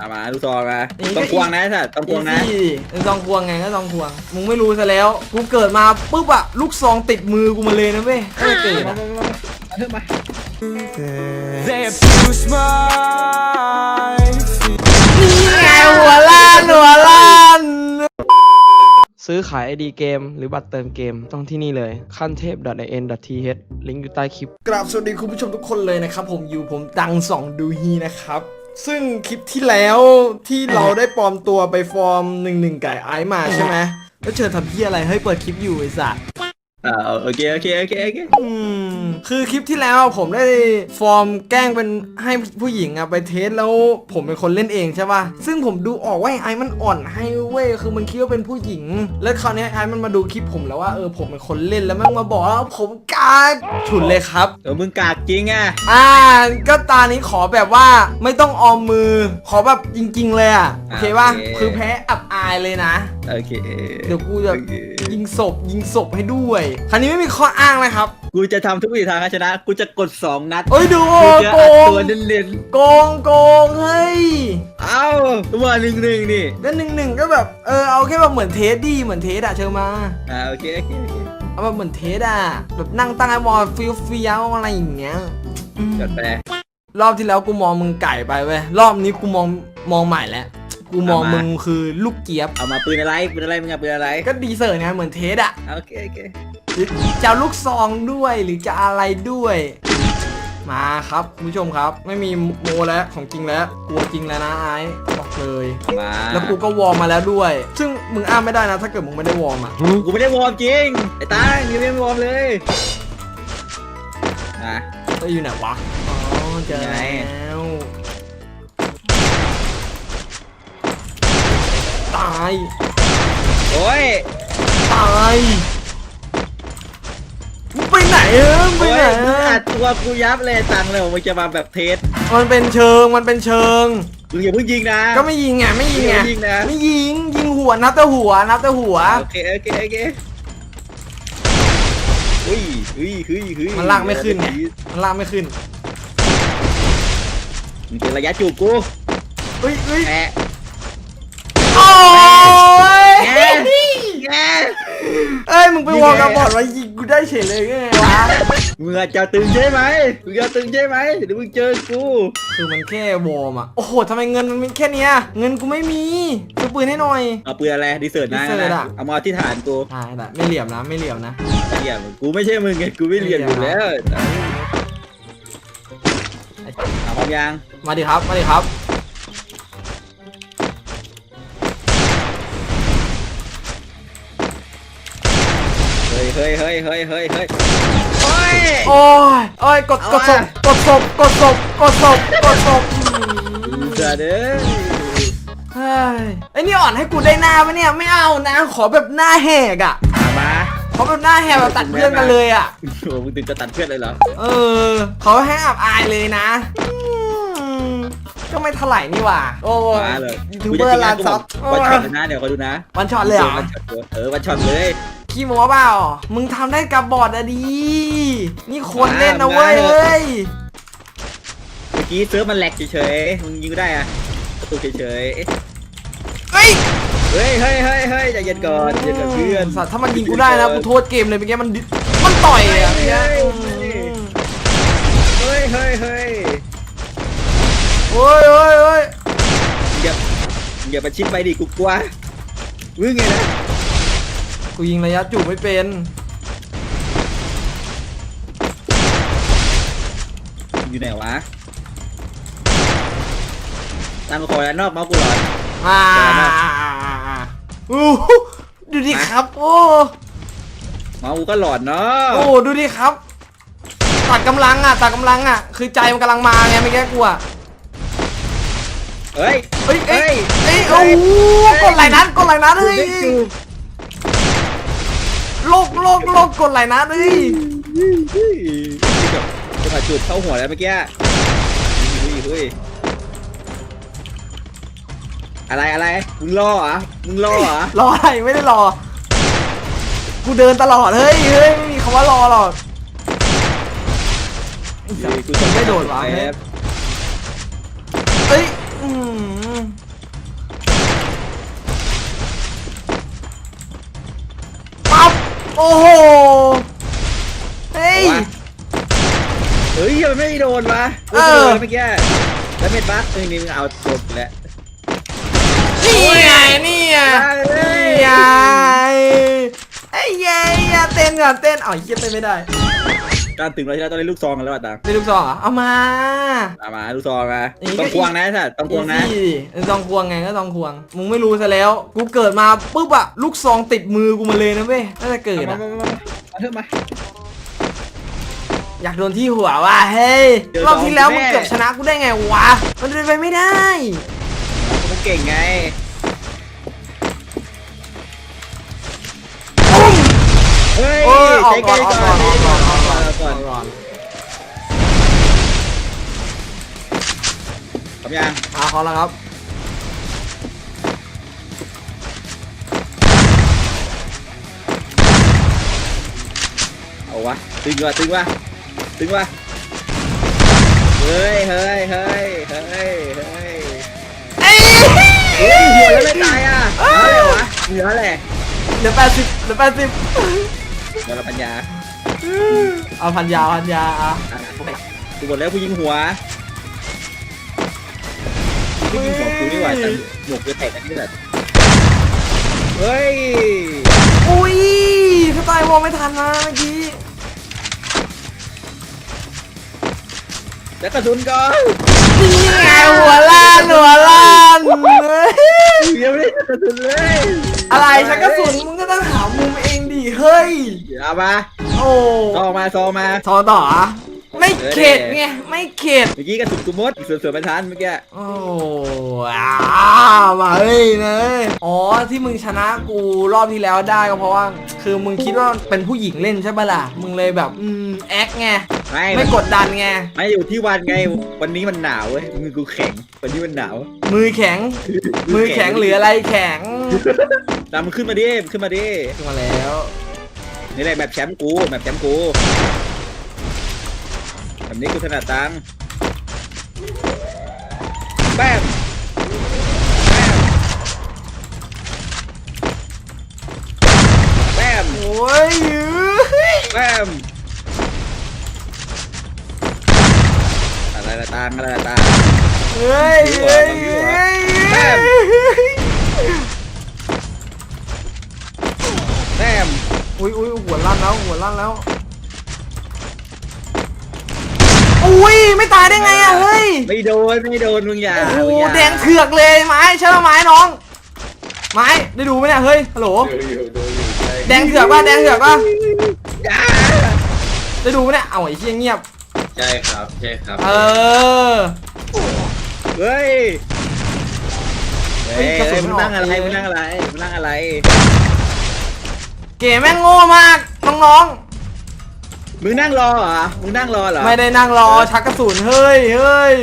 เอามาลูกซองมานี่ก็ต้องควงนะไอ้สัตว์ต้องควงนะอีซี่ดิต้องควงไงก็ต้องควง มึงไม่รู้ซะแล้ว กูเกิดมาปุ๊บอะลูกซองติดมือกูมาเลยนะเว้ยเออเกิดมาอะมามามาเอาเถอะมา They abuse my นี่ไงหัวล้านหัวล้านซื้อขายไอดีเกม หรือบัตรเติมเกมต้องที่นี่เลยขั้นเทพ .in.th ลิงก์อยู่ใต้คลิป กราบสวัสดีคุณผู้ชมทุกคนเลยนะครับ ผมอยู่ผมดังสองดูฮีนะครับ ซึ่งคลิปที่แล้วที่เราได้ปลอมตัวไปฟอร์มหนึ่งหนึ่งไก่ไอซ์มาใช่ไหมแล้วเชิญทำพี่อะไรเฮ้ยเปิดคลิปอยู่ไอ้สัตว์ อ่าโอเคโอเคโอเคโอเคอืมคือคลิปที่แล้วผมได้ฟอร์มแกล้งเป็นให้ผู้หญิงอะไปเทสแล้วผมเป็นคนเล่นเองใช่ป่ะซึ่งผมดูออกว่าไอ้ไอ้มันอ่อนให้เว้ยคือมันคิดว่าเป็นผู้หญิง แล้วคราวนี้ไอ้มันมาดูคลิปผมแล้วว่าเออผมเป็นคนเล่นแล้วมันมาบอกว่าผมกากฉุนเลยครับเออมึงกากจริงอะอ่าก็ตานี้ขอแบบว่าไม่ต้องออมมือ ขอแบบจริง ๆ เลยอะโอเคป่ะคือแพ้อับอายเลยนะโอเคเดี๋ยวกูจะโอเคยิงศพยิงศพให้ด้วยคราวนี้ไม่มีข้ออ้างนะครับกูจะทำทุกวิถีทางให้ชนะ กูจะกดสองนัดเอ้ยดูกูจะโกอัดงตัวเล่นโกงโกงเฮ้ยๆเอ้าตัวหนึ่งหนึ่งนี่แล้วหนึ่งหนึ่งก็แบบเออเอาแค่แบบเหมือนเทสดีเหมือนเทสอะเชิญมา อ่าโอเคโอเคโอเคเอาแบบเหมือนเทสอะแบบนั่งตั้งไอ้วอลฟิลฟิลอะไรอย่างเงี้ยอืมจัดไป รอบที่แล้วกูมองมึงไก่ไปเว้ยรอบนี้กูมองมองใหม่แล้ว กูมองมึงคือลูกเจี๊ยบเอามาปืนอะไรปืนอะไรมึงเอาปืนอะไรก็ดีเซอร์ไงเหมือนเทสอะโอเคโอเค หรือจะเอาลูกซองด้วยหรือจะอะไรด้วย มาครับคุณผู้ชมครับ ไม่มีโมแล้วของจริงแล้วกลัวจริงแล้วนะไอ้บอกเลย มาแล้วกูก็วอร์มมาแล้วด้วย ซึ่งมึงอ้างไม่ได้นะ ถ้าเกิดมึงไม่ได้วอร์มอะกูไม่ได้วอร์มจริง ไอ้ตายังไม่ได้วอร์มเลยมาเอ้ยอยู่ไหนวะ อ๋อเจอไงแล้วตายโอ้ยตายมึงไปไหน เออมึงไปโอ้ไหนยมึงอะอัดตัวกูยับเลยตังเลยมึงจะมาแบบเทสมันเป็นเชิงมันเป็นเชิง มึงอย่าเพิ่งยิงนะ ก็ไม่ยิงไงไม่ยิงไงไม่ยิงนะ ไม่ยิงยิงหัวนับแต่หัวนับแต่หัว โอเคโอเคโอเคเฮ้ยเฮ้ยเฮ้ยเฮ้ยมันลากไม่ขึ้นไงมันลากไม่ขึ้นมึงเจอระยะจูบกูเฮ้ยเฮ้ยแอะ โอ้ยแงแงเอ้ยมึงไปวอลกับบอดมายิงกู ได้เฉยเลยไงวะมึงอาจจะตึงใช่ไหมมึงจะตึงใช่ไหมเดี๋ยวมึงเจอกู คือมันแค่วอร์มอะโอ้โหทำไมเงินมันมีแค่เนี้ย เงินกูไม่มีซื้อปืนให้หน่อย เอาปืนอะไรดีเซิร์ตนะดีเซิร์ตอะ เอามาที่ฐานกูได้ได้ไม่เหลี่ยมนะไม่เหลี่ยมนะ ไอ้เหี้ยกูไม่ใช่มึงไงกูไม่เรียนอยู่แล้วเอาพร้อมยังมาดิครับมาดิครับเฮ้ เฮ้ยเฮ้ยเฮ้ยเฮ้ยเฮ้ยโอ้ย โอ้ยโอ้ยกดเอากดศพอะกดศพกดศพกดศพกดศพเสือเด้อเฮ้ยไอ้นี่อ่อนให้กูได้หน้าปะเนี่ยไม่เอานะขอแบบหน้าแหกอะมามาขอแบบหน้าแหกแบบตัดเพื่อนกันเลยอะโอ้โหมึงถึงจะตัดเพื่อนเลยเหรอ เออเขาให้อับอายเลยนะอืมก็ไม่เท่าไหร่นี่หว่า โอ้มาเลยยูทูบเบอร์ลานซับวันช็อตเลยนะเดี๋ยวคอยดูนะวันช็อตเลยเหรอ วันช็อตเลยเออวันช็อตเลย ขี้โม้เปล่า มึงทำได้กับบอดอะดี นี่คนเล่นนะเว้ยมาเฮ้ย เมื่อกี้เซิร์ฟมันแหลกเฉยๆมึงยิงก็ได้อะประตูเฉยเฮ้ยๆเฮ้ยเฮ้ยเฮ้ยเฮ้ยใจเย็นก่อนใจเย็นก่อนเพื่อนสัตว์ถ้ามันยิงกูได้นะ กูโทษเกมเลยเมื่อกี้มันดิมันต่อยอะเมื่อกี้อืมเฮ้ยเฮ้ยเฮ้ยโอ้ยโอ้ยโอ้ยอย่าอย่าประชิดไปดิกูกลัวมึงไงนะ กูยิงระยะจูบไม่เป็น อยู่ไหนวะตั้งคอยแล้วนอกเมาส์กูหลอนอ่าแต่ว่าอู้หูดูดิครับ โอ้ เมาส์กูก็หลอนเนาะโอ้ ดูดิครับ ตัดกำลังอะ ตัดกำลังอะ คือใจมันกำลังมาไงไม่แก้กลัว เฮ้ย เอ้ยเอ้ยเฮ้เอ้ยยโอ้โหกดไหลนัดกดไหลนัดเฮ้ยได้จูบ โลกโลกโลกกดไหลนัดเฮ้ยเฮ้ยจะผ่าจูบเข้าหัวแล้วเมื่อกี้เฮ้ยเฮ้ยอะไรอะไรมึงรอเหรอมึงรอเหรอรออะไรไม่ได้รอ กูเดินตลอด เฮ้ยเฮ้ยไม่มีคำว่ารอหรอกยกูไม่โดดวะเฮ้ยอืม นไม่โดนวะเออ เมื่อกี้แล้วเม็ดบัสเออนี่มึงเอาโดนไปแล้ว นี่ไงนี่ไงได้เลย นี่ไงไอ้ยัยอย่าเต้นก่อนเต้นอ๋อเหี้ยเต้นไม่ได้การถึงเราที่เราต้องเล่นลูกซองกันแล้วอะตังเล่นลูกซองเหรอเอามามามาลูกซองมาอย่างนี้ต้ก็องควงนะสัตว์ต้องควงนะ อีซี่ดิต้องควงไงก็ต้องควง มึงไม่รู้ซะแล้ว กูเกิดมาปุ๊บอะลูกซองติดมือกูมาเลยนะเว้ยน่าจะเกิดมาอะมามามามาเถอะมา อยากโดนที่หัวว่ะเฮ้ยเดี๋ยวรอบที่แล้วลองมึงแม่เกือบชนะกูได้ไงวะ มันเป็นไปไม่ได้ ผมเก่งไงเฮ้ยโอ้ยออกใจก่อนเย็ออกก่อนออกก่อนออกก่อนออออกกก่ก่ออนนก่อนทำยังอ่าเขาแล้วครับเอาวะตึงวะตึงวะ ตึงวะเฮ้ยเฮ้ยเฮ้ยเฮ้ยเฮ้ยเอ้ยเฮ้ยหัวแล้วไม่ตายอะเหลืออะไรวะเหลืออะไรเหลือแปดสิบเหลือแปดสิบเหลือปัญญาเอาพันยาพันยาอะอะกูหมดแล้วกูยิงหัวกูยิงหัวกูนี่หว่าแต่หมวกจะแตกอันนี้แหละเฮ้ยอุ้ยสไตล์มองไม่ทันนะเมื่อกี้ แล้วกระสุนก่อนนี่ไงหัวล้านหัวล้านเฮ้ยยังไม่ได้กระสุนเลยอะไรชักกระสุนมึงก็ต้องหามุมเองดิเฮ้ยเอามาโอ้ซองมาซองมาทอต่ออะ ไม่เข็ดไงไม่เข็ดเมื่อกี้กระสุนกูหมดส่วนส่วนประธานเมื่อกี้โอ้อามาเฮ้ยเนยอ๋อที่มึงชนะกูรอบที่แล้วได้ก็เพราะว่า คือมึงคิดว่าเป็นผู้หญิงเล่นใช่ปะล่ะมึงเลยแบบอืมแอคไงไม่ไม่กดดันไงไม่อยู่ที่วันไงวันนี้มันหนาวเว้ยมือกูแข็งวันนี้มันหนาว มือแข็ง มือแข็งหรืออะไรแข็งตามมันขึ้นมาดิมันขึ้นมาดิขึ้นมาแล้วนี่แหละแบบแชมป์กูแบบแชมป์กู แบบนี้กูถนัดตังแป๊บแป๊บโอ้ยแป๊บอะไรละตังอะไรละตังเฮ้ยเฮ้ยเฮ้ยแต้มแต้มอุ้ยอุ้ยหัวลั่นแล้วหัวลั่นแล้ว อุ้ยไม่ตายได้ไงอะเฮ้ยไม่โดนไม่โดนมึงอย่าโอ้โหมึอย่าแดงเถือกเลยไม้ใช่ไหมไม้น้อง ไม้ได้ดูไหมเนี่ยเฮ้ยฮัลโหลแดงเถือกป่ะแดงเถือกป่ะอย่าได้ดูไหมเนี่ยเอาไอ้เชี่ยเงียบ ใช่ครับใช่ครับเออ เฮ้ยเฮ้เฮ้ยยกระสุนมึงนั่งอะไรออกมึงนั่งอะไรมึงนั่งอะไรเก๋แม่งโง่มากน้อง มึงนั่งรอเหรอ มึงนั่งรอเหรอๆไม่ได้นั่งรอชักกระสุนเฮ้ยเฮ้ย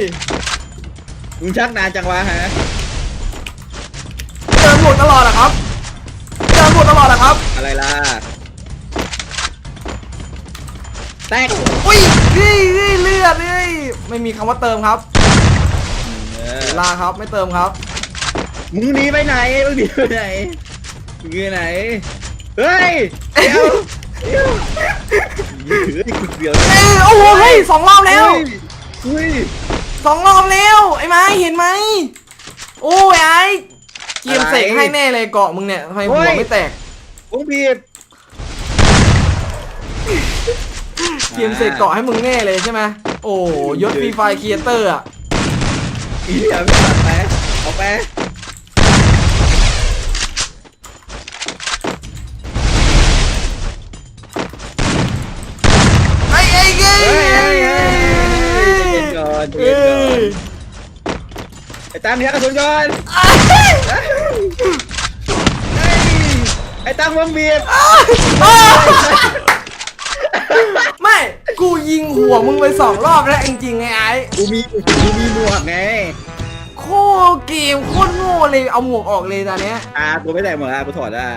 มึงชักนานจังวะฮะ เจอหมดตลอดเหรอครับเจอหมดตลอดเหรอครับอะไรล่ะ แตกอุ้ยเฮ้ยเฮ้ยเลือดเฮ้ยไม่มีคำว่าเติมครับเออเวลาครับไม่เติมครับ มึงหนีไปไหน มึงหนีไปไหน มึงหนีไปไหน เฮ้ย เดี๋ยวเดี๋ยว เฮ้ยเดี๋ยวเอ้ยโอ้โหเฮ้ยสองรอบแล้วเฮ้ยสองรอบแล้วไอ้ไม้เห็นไหมโอ้ยไอ้เกียมเสกให้แน่เลยเกาะมึงเนี่ยทำไมหัวไม่แตกวงบีบเกียมเสกเกาะให้มึงแน่เลยใช่ไหมโอ้ยศฟรีไฟครีเอเตอร์อะอีเหี้ยไม่ตัดไปเอาไป ตังค์เนี้ยกระสุนก่อนเฮ้ยไอ้ตังค์วงบีบไม่ กูยิงหัวมึงไปสองรอบแล้วจริงๆไงไอ้กูมีกูมีหมวกไงโคตรเกมโคตรโง่เลยเอาหมวกออกเลยตอนเนี้ย อ่ากูไม่ใส่หมวกอะกูถอดอะ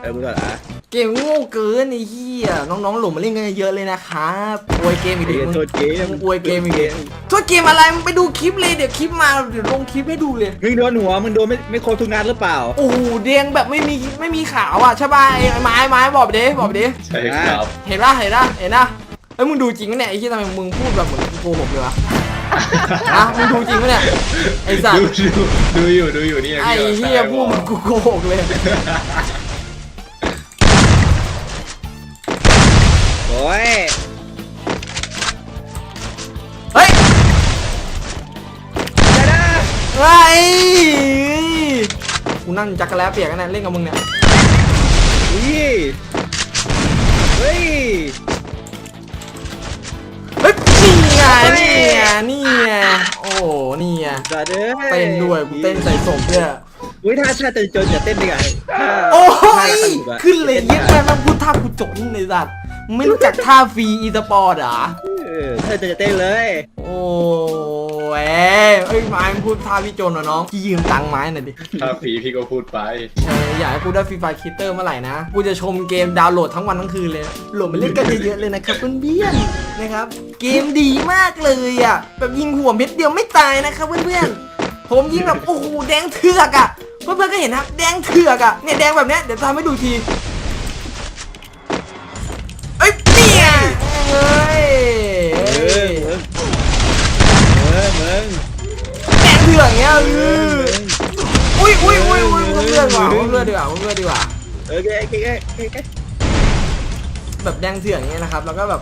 เออกูถอดอะ เกมโง่เกินไอ้เหี้ยน้องๆหลงมาเล่นกันเยอะเลยนะครับอวยเกมอีกดิเดี๋ยวมึงโทษเกมมึงอวยเกมอีกดิโทษเกมอะไรมึงไปดูคลิปเลยเดี๋ยวคลิปมาเดี๋ยวลงคลิปให้ดูเลยมึงโดนหัวมึงโดนไม่ไม่ครบทุกนัดหรือเปล่าโอ้โหแดงแบบไม่มีไม่มีขาวอะใช่ป่ะไอ้ไม้ไม้บอกไปดิบอกไปดิใช่ครับเห็นป่ะเห็นป่ะเห็นป่ะเอ้ยมึงดูจริงปะเนี่ยไอ้ที่ทำไมมึงพูดแบบเหมือนกูโกหกเลยวะฮะมึงดูจริงปะเนี่ยไอ้สัตดูว์ดูดูอยู่ดูอยู่นี่ไอ้เหี้ยพูดเหมือนกูโกหกเลย ยเฮ้ยเดี๋ยวนะเฮ้ยกูนั่งจักรแล้วเปียกกันนะเล่นกับมึงเนี่ยอุ้ยเฮ้ยเฮ้ยนี่ไงนี่ไงนี่ไงโอ้โหนี่ไงจัดเลยเต้นด้วยกูเต้นใส่ศพเนี่ยอุ้ยถ้าถ้าจะจนอย่าเต้นดีกว่าถ้าโอ้ยถ้าสนุกอะขึ้นเลยเย็ดแม่งพูดท่ากูจบในสัตว์มึง ไม่รู้จักท่าฟรีอีสปอร์ตเหรอ เออถ้าจะจะเต้นเลยโอ้ยเอ้ยไม้มึงพูดท่าพี่โจนวะน้องพี่ยืมตังค์ไม้หน่อยดิ ถ้าผีพี่ก็พูดไป เอออยากให้กูได้ฟรีไฟคิตเตอร์เมื่อไหร่นะ กูจะชมเกมดาวน์โหลดทั้งวันทั้งคืนเลย โหลดมาเล่นกันเยอะๆเลยนะครับเพื่อนๆนะครับ เกมดีมากเลยอะ แบบยิงหัวเม็ดเดียวไม่ตายนะครับเพื่อนๆ ผมยิงแบบโอ้โหแดงเถือกอะ เพื่อนๆก็เห็นนะแดงเถือกอะ เนี่ยแดงแบบเนี้ยเดี๋ยวทำให้ดูที แดงเถือกองเงี้ยอุ้ยอุ้ยอุ้ยอุ้ยเพื่อนๆว่ะเพื่อนๆดีกว่าเพื่อนๆดีกว่าโอเคโอเคโอเคโอเคแบบแดงเถื่อนเงี้ยนะครับแล้วก็แบบ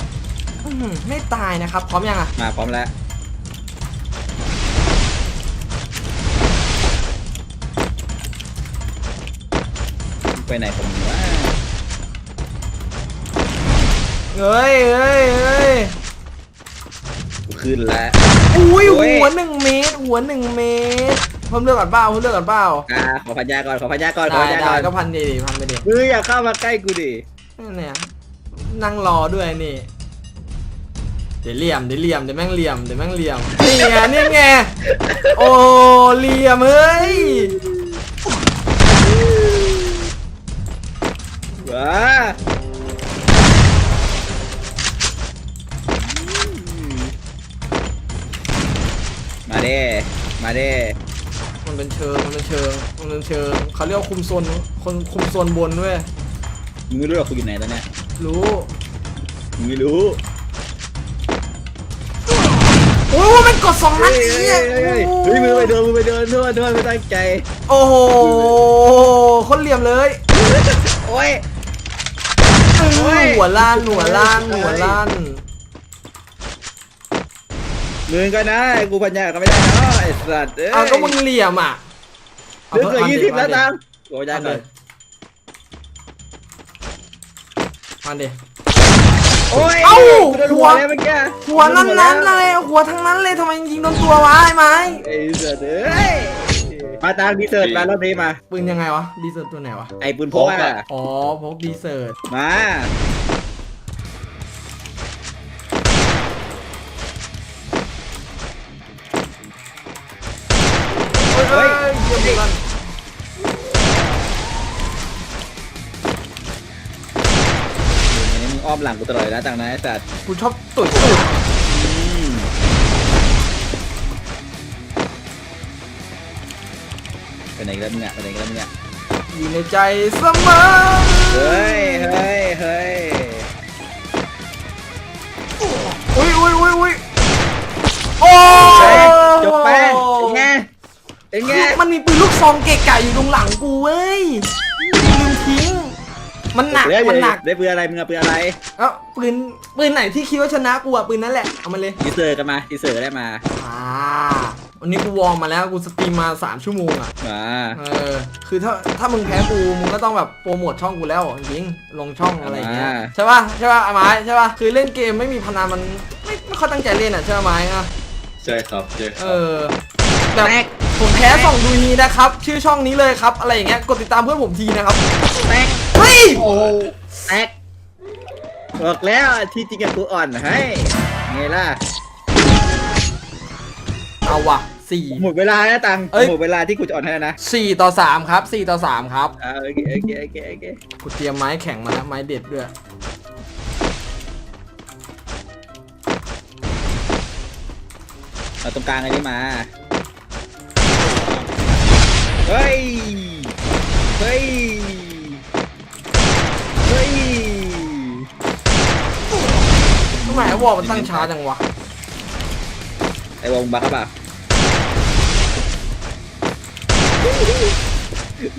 ไม่ตายนะครับพร้อมยังอะมาพร้อมแล้วไปไหนผมว่าเฮ้ยเฮ้ยเขึ้นแล้ว อุ้ยโอ้ย หัวหนึ่งเมตร หัวหนึ่งเมตรเพิ่มเลือกก่อนเปล่าเพิ่มเลือกก่อนเปล่าอ่าขอพันยาก่อนขอพันยาก่อนขอได้พันยาได้ก่อนก็พันดีดิพันไปดิมืออย่าเข้ามาใกล้กูดิเนี่ยนั่งรอด้วยนี่เดี๋ยวเหลี่ยมเดี๋ยวเหลี่ยมเดี๋ยวแม่งเหลี่ยมเดี๋ยวแม่งเหลี่ยมนี่ไงนี่ไงโอ้เหลี่ยมเฮ้ยว้า เด้มาเด้มันเป็นเชิง มันเป็นเชิง มันเป็นเชิง เขาเรียกว่าคุมโซน คนคุมโซนบนด้วย มึงไม่รู้หรอกกูอยู่ไหนแล้วเนี่ยรู้ มึงไม่รู้ โอ้มันกดสองนัเฮ้ดยเอเฮ้ยงเฮ้ยเฮ้ยมือไปเดินมือไปเดินนวดนวดไม่ตั้งใจ โอ้โห คนเหลี่ยมเลย โอ้ยเออโอ้ยหัวล้านหัวล้านหัวล้าน มึงก็นะกูพันยาก็ไม่ได้เนาะไอ้สัตว์เอ้ยเอาก็มึงเหลี่ยมอะเดือนเกินยี่สิบแล้วตังกูพันยาก่อนมาดิ โอ้ยเอ้ากูโดนหัว เลยเมื่อกี้หัวนั้นนั้นๆเลยหัวทั้งนั้นเลยทำไมยิงโดนตัววะไอ้ไม้ไอ้สัตว์เอ้ยมาตามดีเซิร์ตมารอบนี้มา ปืนยังไงวะดีเซอร์ตัวไหนวะไอ้ปืนพกอะ อ๋อพกดีเซอร์มาเหลังกูตลอดเลยนะตังนะไอ้สัตว์กูชอบตุ๋ยตุ๋ยอืมไปไหนกันแล้วมึงอะไปไหนกันแล้วมึงอะอยู่ในใจเสมอเฮ้ยเฮ้ยเฮ้ยอุ้ยอุ้ยอุ้ยอุ้ยโอ้เฮ้ยจบไปเป็นไงเป็นไงมันมีปืนลูกซองเกะกะอยู่ตรงหลังกูเว้ยลืมทิ้ง มันหนักเดี๋ยวมันหนัก ได้ปืนอะไรมึงเอาปืนอะไรเอ้าปืน ปืนไหนที่คิดว่าชนะกูอะปืนนั้นแหละ เอามาเลยดีเซอร์กันมาดีเซอร์ก็ได้มา อ่า วันนี้กูวอร์มมาแล้ว กูสตรีมมา 3 ชั่วโมงอะมาเออ คือถ้า ถ้ามึงแพ้กู มึงก็ต้องแบบโปรโมทช่องกูแล้วจริงๆลงช่องอะไรอย่างเงี้ย ใช่ป่ะ ใช่ป่ะไอ้ไม้ใช่ป่ะ คือเล่นเกมไม่มีพนันมันไม่ไม่ค่อยตั้งใจเล่นอะใช่ไหมไม้อะใช่ครับใช่คเอรับอ แบบผมแพ้ส่องดูฮีนะครับ ชื่อช่องนี้เลยครับ อะไรอย่างเงี้ย กดติดตามเพื่อนผมทีนะครับ แตกเฮ้ย โอ้แตกบอกแล้วที่จริงกับกูอ่อนให้ไงล่ะ เอาว่ะสี่หมดเวลาแล้วตังเอ้ยหมดเวลาที่กูจะอ่อนให้แล้วนะสี่ต่อสามครับสี่ต่อสามครับอ่าโอเคโอเคโอเคโอเคกูเตรียมไม้แข็งมาแล้วไม้เด็ดด้วยเอาตรงกลางอันนี้มา เฮ้ย เฮ้ย มไอ้วอลมันตั้งช้าจังวะ ไอ้วงบักครับอะ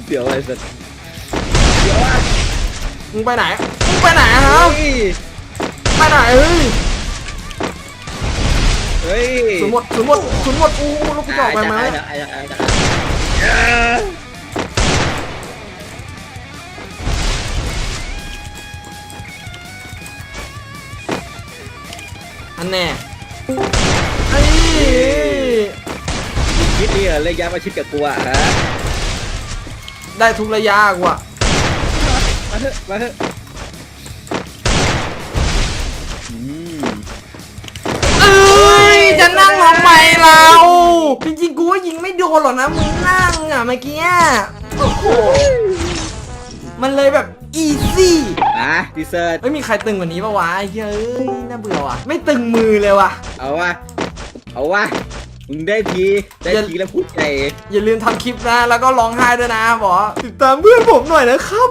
เดี๋ยวไอ้สัสเดี๋ยวอะมึงไปไหน มึงไปไหนคเฮ้รับ ยไปไหนเฮ้ยเฮ้ยสุนหมดสุนหมดสุนหมดอู้แล้วกูจะออกไปไหมไอ้ไอ้ไอ้ไอ้ไอ้ อันแน่ไอ้คิดดีเหรอเลยย้ายมาชิดกับกูอะฮะได้ทุกระยะกูอะมาเถอะมาเถอะอืมเอ้ยจะนั่งทำไมเราจริงๆกูว่ายิงไม่โดนหรอกนะมึงนั่งอะเมื่อกี้อะโอ้โหมันเลยแบบ อีซี่อะดีเซอร์ไม่มีใครตึงกว่านี้ปะวะไอ้เหี้ยเอ้ยน่าเบื่อว่ะ ไม่ตึงมือเลยว่ะ เอาวะเอาวะมึงได้ทีได้อย่าทีแล้วพูดใจ อย่าลืมทำคลิปนะ แล้วก็ร้องไห้ด้วยนะบอกว่าติดตามเพื่อนผมหน่อยนะครับ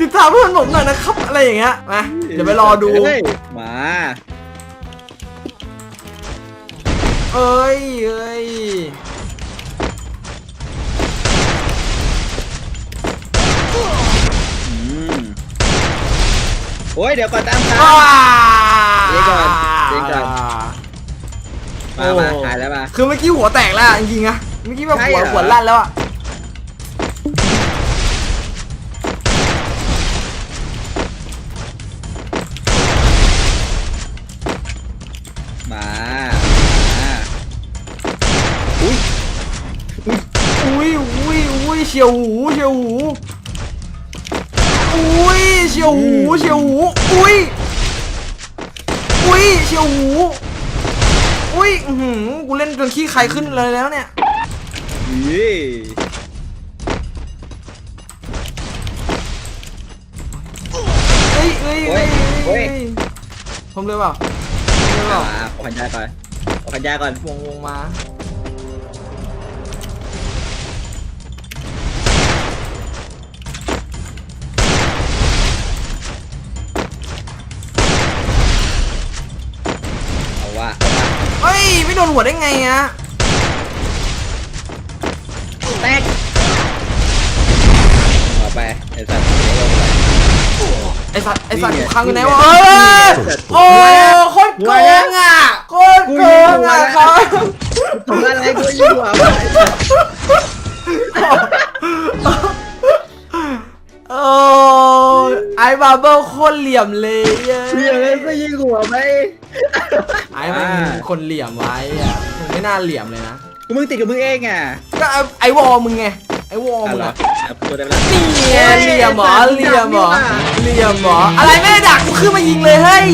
ติดตามเพื่อนผมหน่อยนะครับ อะไรอย่างเงี้ยมาเดี๋ยวไปรอดูเฮ้ยมาเอ้ยเอ้ย โอ้ยเดี๋ยวก่อนตามตามว้าเดี๋ยวก่อนเดี๋ยวก่อน มามาโอ้หายแล้วมา คือเมื่อกี้หัวแตกแล้วอะจริงๆอะเมื่อกี้แบบใช่หัวเหรอ หัวลั่นแล้วอะมา มาอุ้ยอุ้ยอุ้ยอุ้ยเฉียวหูเฉียวหูอุ้ ยเฉียวหูเฉียวหูอุ้ยอุ้ยเฉียวหูอุ้ยอื้อหือกูเล่นจนขี้ใครขึ้นเลยแล้วเนี่ยยี่เฮ้ยเฮ้ยเฮ้ยเฮ้ยผมเลยเปล่าผมเลยเปล่ามาขอพันยาก่อนขอพันยาก่อนวงวงมาเอา ไม่โดนหัวได้ไงอะแตกเอาไปไอ้สัตว์ไอสัตว์ไอสัตว์นี่กูไงค้างอยู่ไหนนี่วะไงเอ้ยหัวโอ้แล้วโคตรโกหัวแล้วงอะโคตรโกงอะกูยิงหัวแล้วครับทำอะไรกูยิงหัวไปโอ้ ไอ้บาร์เบิลโคตรเหลี่ยมเลยเย้เหี้ยเลยก็ยิงหัวไปไอ้มันคนเหลี่ยมไว้อะมึงไม่น่าเหลี่ยมเลยนะ กูมึงติดกับมึงเองอะก็ไอ้ไอ้วอลมึงไง ไอ้วอลอะมึงเหรออะอะตัวได้ไหมล่ะนี่ไงเหลี่ยมเหรอเหลี่ยมเหรอเหลี่ยมเหรออะไรไม่ได้ดักกูขึ้นมายิงเลยเฮ้ย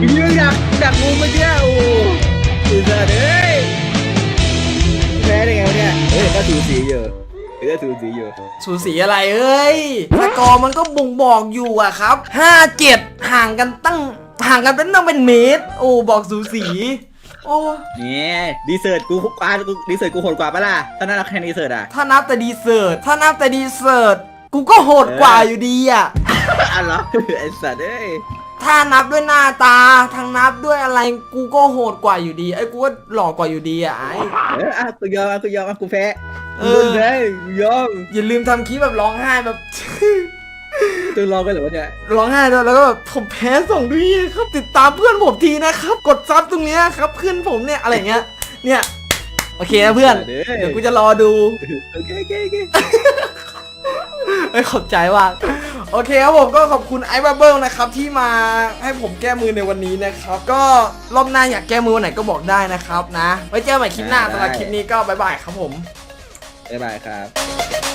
ยิงดักดักงูเมื่อกี้โอ้ไอ้สัตว์เอ้ยแพ้ได้ไงวะเนี่ยเฮ้ยก็ถูสีอยู่เฮ้ย ก็ถูสีอยู่ สูสีอะไรเอ้ยสกอร์มันก็บ่งบอกอยู่อะครับห้าเจ็ดห่างกันตั้งห่างกันเป็นต้องเป็นเมตร โอ้บอกสูสี โอ้เนี่ยดีเซิร์ตกูกว่ากูดีเซิร์ตกูโหดกว่าปะล่ะตอนนั้นเราแข่งดีเซิร์ตอะถ้านับแต่ดีเซิร์ตถ้านับแต่ดีเซิร์ตกูก็โหดกว่าอยู่ดีอะอะเหรอไอ้สัตว์เอ้ยถ้านับด้วยหน้าตาทางนับด้วยอะไรกูก็โหดกว่าอยู่ดีไอ้ยกูก็หล่อกว่าอยู่ดีอะไอ้เอออะกูยอมอะกูยอมอะกูแพ้ เอกูอแพ้กูยอมอย่าลืมทำคลิปแบบร้องไห้แบบ ตึงรอกันเหรอวะเนี่ยร้องไห้ด้วยแล้วก็แบบผมแพ้ส่งด้วยครับติดตามเพื่อนผมทีนะครับ กดซับตรงเนี้ยครับเพื่อนผมเนี่ยอะไรเงี้ย เนี่ย โอเคนะเพื่อน เด้อเดี๋ยวกูจะรอดู โอเคโอเคโอเคเอ้ยขอบใจว่ากโอเคครับผมก็ขอบคุณไอ้บับเบิลนะครับที่มาให้ผมแก้มือในวันนี้นะครับ ก็รอบหน้าอยากแก้มือวันไหนก็บอกได้นะครับนะ ไว้เจอกันใหม่คลิปหน้าสำหรับคลิปนี้ก็บ๊ายบายครับผม บ๊ายบายครับ